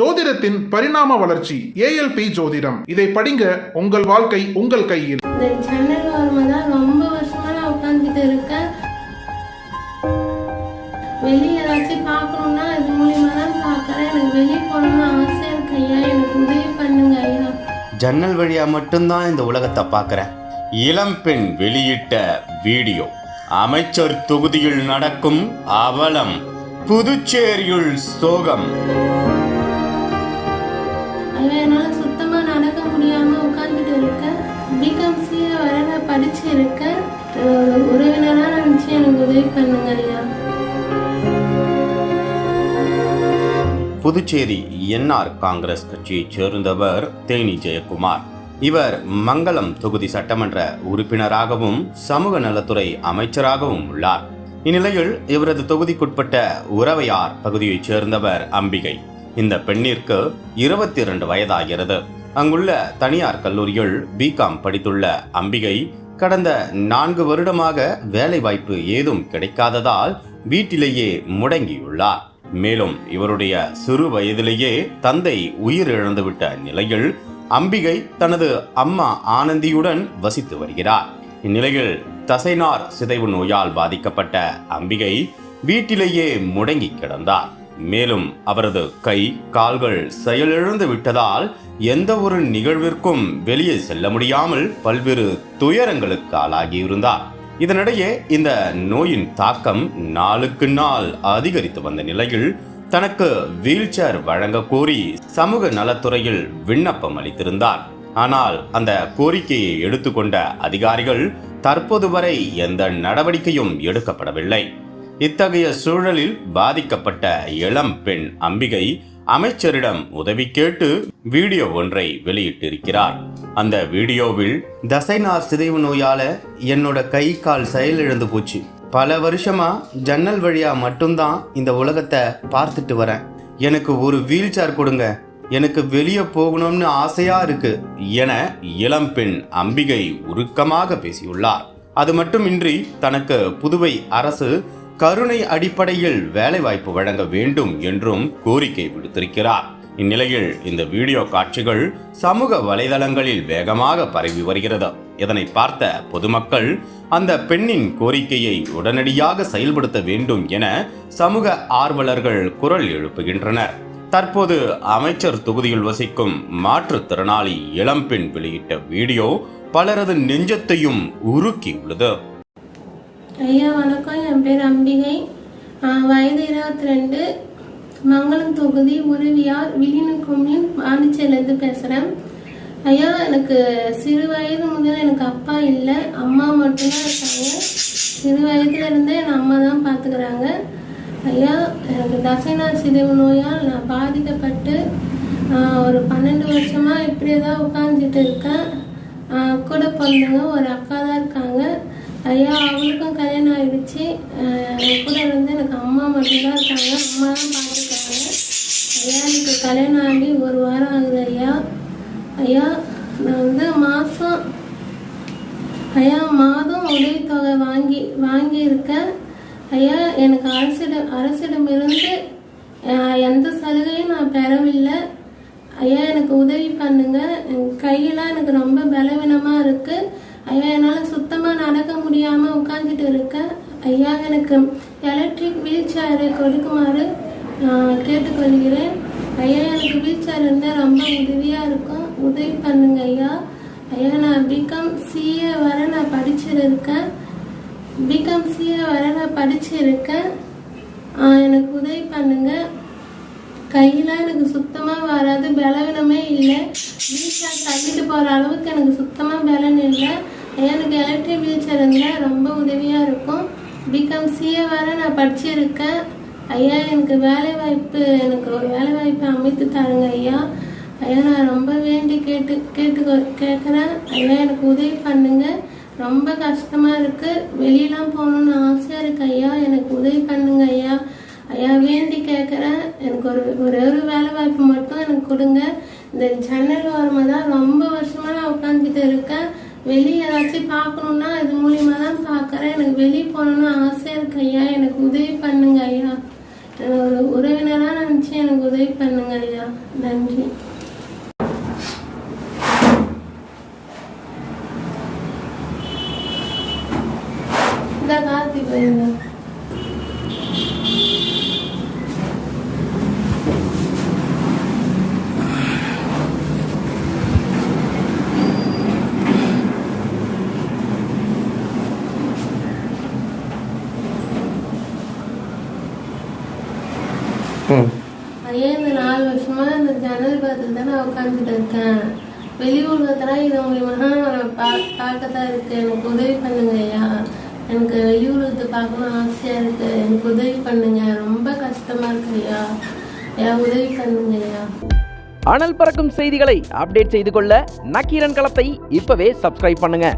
ஜோதிடத்தின் பரிணாம வளர்ச்சி ஏஎல்பி ஜோதிடம். இதை படிங்க உங்கள் வாழ்க்கை உங்கள் கையில். ரொம்ப வருஷமா நான் உட்காந்துட்டு இருக்கேன். வெளியே ஏதாச்சும் பார்க்கணுன்னா இது மூலியமா தான் பார்க்குறேன். எனக்கு வெளியே போகணும்னு ஆசை இருக்கு ஐயா. எனக்கு உதவி பண்ணுங்க ஐயா. ஜன்னல் வழியா மட்டும்தான் இந்த உலகத்தை பார்க்குறேன். இளம்பெண் வெளியிட்ட வீடியோ. அமைச்சர் தொகுதியில் நடக்கும் அவலம். புதுச்சேரியுள் சோகம். ஐயா என்னால் சுத்தமாக நடக்க முடியாமல் உட்காந்துட்டு இருக்கேன் பிகாம்சியை வர நான் படிச்சு இருக்கேன் உறவினராக நினச்சி எனக்கு உதவி பண்ணுங்க ஐயா. புதுச்சேரி என்ஆர் காங்கிரஸ் கட்சியைச் சேர்ந்தவர் தேனி ஜெயக்குமார். இவர் மங்களம் தொகுதி சட்டமன்ற உறுப்பினராகவும் சமூக நலத்துறை அமைச்சராகவும் உள்ளார். இந்நிலையில் இவரது தொகுதிக்குட்பட்ட உறவையார் பகுதியைச் சேர்ந்தவர் அம்பிகை. இந்த பெண்ணிற்கு இருபத்தி இரண்டு வயதாகிறது. அங்குள்ள தனியார் கல்லூரியில் பிகாம் படித்துள்ள அம்பிகை கடந்த நான்கு வருடமாக வேலைவாய்ப்பு ஏதும் கிடைக்காததால் வீட்டிலேயே முடங்கியுள்ளார். மேலும் இவருடைய சிறு வயதிலேயே தந்தை உயிரிழந்துவிட்ட நிலையில் அம்பிகை தனது அம்மா ஆனந்தியுடன் வசித்து வருகிறார். இந்நிலையில் தசைநார் சிதைவு நோயால் பாதிக்கப்பட்ட அம்பிகை வீட்டிலேயே முடங்கி கிடந்தார். மேலும் அவரது கை கால்கள் செயலிழந்து விட்டதால் எந்த ஒரு நிகழ்விற்கும் வெளியே செல்ல முடியாமல் பல்வேறு துயரங்களுக்கு ஆளாகியிருந்தார். இதனிடையே இந்த நோயின் தாக்கம் நாளுக்கு நாள் அதிகரித்து வந்த நிலையில் தனக்கு வீல் சேர் வழங்க கோரி சமூக நலத்துறையில் விண்ணப்பம் அளித்திருந்தார். ஆனால் அந்த கோரிக்கையை எடுத்துக்கொண்ட அதிகாரிகள் தற்போது வரை எந்த நடவடிக்கையும் எடுக்கப்படவில்லை. இத்தகைய சூழலில் பாதிக்கப்பட்ட இளம் பெண் அம்பிகை அமைச்சரிடம் உதவி கேட்டு வீடியோ ஒன்றை வெளியிட்டிருக்கிறார். அந்த வீடியோவில் தசைநார் சிதைவு நோயால என்னோட கை கால் செயலிழந்து போச்சு. பல வருஷமா ஜன்னல் வழியா மட்டும்தான் இந்த உலகத்தை பார்த்துட்டு வரேன். எனக்கு ஒரு வீல் சேர் கொடுங்க. எனக்கு வெளியே போகணும்னு ஆசையா இருக்கு என இளம்பெண் அம்பிகை உருக்கமாக பேசியுள்ளார். அது மட்டுமின்றி தனக்கு புதுவை அரசு கருணை அடிப்படையில் வேலைவாய்ப்பு வழங்க வேண்டும் என்றும் கோரிக்கை விடுத்திருக்கிறார். இந்நிலையில் இந்த வீடியோ காட்சிகள் சமூக வலைதளங்களில் வேகமாக பரவி வருகிறது. இதனை பார்த்த பொதுமக்கள் அந்த பெண்ணின் கோரிக்கையை உடனடியாக செயல்படுத்த வேண்டும் என சமூக ஆர்வலர்கள் குரல் எழுப்புகின்றனர். தற்போது அமைச்சர் தொகுதியில் வசிக்கும் மாற்றுத்திறனாளி இளம்பெண் வெளியிட்ட வீடியோ பலரது நெஞ்சத்தையும் உருக்கியுள்ளது ஐயா வணக்கம். என் பேர் அம்பிகை. வயது இருபத்தி ரெண்டு மங்களம் தொகுதி உருவியார் விழினு கொம்யூன் பாண்டிச்சேரிலேருந்து பேசுகிறேன் ஐயா எனக்கு சிறு வயது முதல் எனக்கு அப்பா இல்லை. அம்மா மட்டும்தான் இருக்காங்க. சிறு வயதுலேருந்தே என் அம்மா தான் பார்த்துக்கிறாங்க. ஐயா எனக்கு தசைநார் சிதைவு நோயால் நான் பாதிக்கப்பட்டு ஒரு பன்னெண்டு வருஷமாக இப்படியே தான் உட்காந்துட்டு இருக்கேன். கூட பிறந்தவங்க ஒரு அக்கா தான் இருக்காங்க. ஐயா அவளுக்கும் கல்யாணம் ஆயிடுச்சு. கூட இருந்து எனக்கு அம்மா மட்டும்தான் இருக்காங்க. அம்மா தான் பார்த்துருக்காங்க. ஐயா எனக்கு கல்யாணம் ஆகி ஒரு வாரம் ஆகுது ஐயா. ஐயா நான் வந்து மாதம் ஐயா மாதம் உதவித்தொகை வாங்கி வாங்கியிருக்கேன். ஐயா எனக்கு அரசிடம் அரசிடமிருந்து எந்த சலுகையும் நான் பெறவில்லை. ஐயா எனக்கு உதவி பண்ணுங்க. என் கையெல்லாம் எனக்கு ரொம்ப பலவீனமாக இருக்குது ஐயா என்னால் சுத்தமாக நடக்க முடியாமல் உட்காந்துட்டு இருக்கேன் ஐயா எனக்கு எலக்ட்ரிக் வீல் சேரை கொடுக்குமாறு கேட்டுக்கொள்கிறேன். ஐயா எனக்கு வீல் சேர் இருந்தால் ரொம்ப உதவியாக இருக்கும். உதவி பண்ணுங்க ஐயா. ஐயா நான் பிகாம் சிஏ வர நான் படிச்சிருக்கேன். பிகாம் சிஏ வர நான் படிச்சிருக்கேன் ஆஹ், எனக்கு உதவி பண்ணுங்க கையெல்லாம் எனக்கு சுத்தமாக வராது பலவீனமே இல்லை. வீல் சேர் தள்ளிட்டு போகிற அளவுக்கு எனக்கு சுத்தமாக பலன் இல்லை. ஐயா எனக்கு எலக்ட்ரிக் வீல் சேர் இருந்தால் ரொம்ப உதவியாக இருக்கும். பிகாம் சிஏ வர நான் படிச்சிருக்கேன். ஐயா எனக்கு வேலை வாய்ப்பு எனக்கு ஒரு வேலை வாய்ப்பு அமைத்து தாருங்க ஐயா. ஐயா நான் ரொம்ப வேண்டி கேட்டு கேட்டு கேட்குறேன் ஐயா எனக்கு உதவி பண்ணுங்க. ரொம்ப கஷ்டமாக இருக்குது வெளியெல்லாம் போகணுன்னு ஆசையாக இருக்கு ஐயா. எனக்கு உதவி பண்ணுங்க ஐயா. வேண்டி கேட்குறேன் எனக்கு ஒரு ஒரு ஒரு வேலை வாய்ப்பு மட்டும் எனக்கு கொடுங்க. இந்த ஜன்னல் ஓரமாக தான் ரொம்ப வருஷமாக நான் உட்காந்துட்டு இருக்கேன். வெளியே ஏதாச்சும் பார்க்கணுன்னா இது மூலியமாக தான் பார்க்குறேன். எனக்கு வெளியே போகணுன்னு ஆசையாக இருக்கு ஐயா. எனக்கு உதவி பண்ணுங்க ஐயா. ஒரு உறவினராக நினச்சி எனக்கு உதவி பண்ணுங்க ஐயா. நன்றி. இந்த கார்த்தி ஐயா இந்த நாலு வருஷமா இந்த ஜன்னல் பார்த்துட்டு தான் நான் உட்காந்துட்டு இருக்கேன். வெளி உலகத்துல இது மூலியமாக நான் பா பார்க்கத்தான் இருக்கு. எனக்கு உதவி பண்ணுங்க ஐயா. எனக்கு வெளி உலகத்தை பார்க்கணும் ஆசையா இருக்கு. எனக்கு உதவி பண்ணுங்க. ரொம்ப கஷ்டமா இருக்கு ஐயா. ஐயா உதவி பண்ணுங்க ஐயா. அனல் பறக்கும் செய்திகளை அப்டேட் செய்து கொள்ள நக்கீரன் களத்தை இப்பவே சப்ஸ்கிரைப் பண்ணுங்க.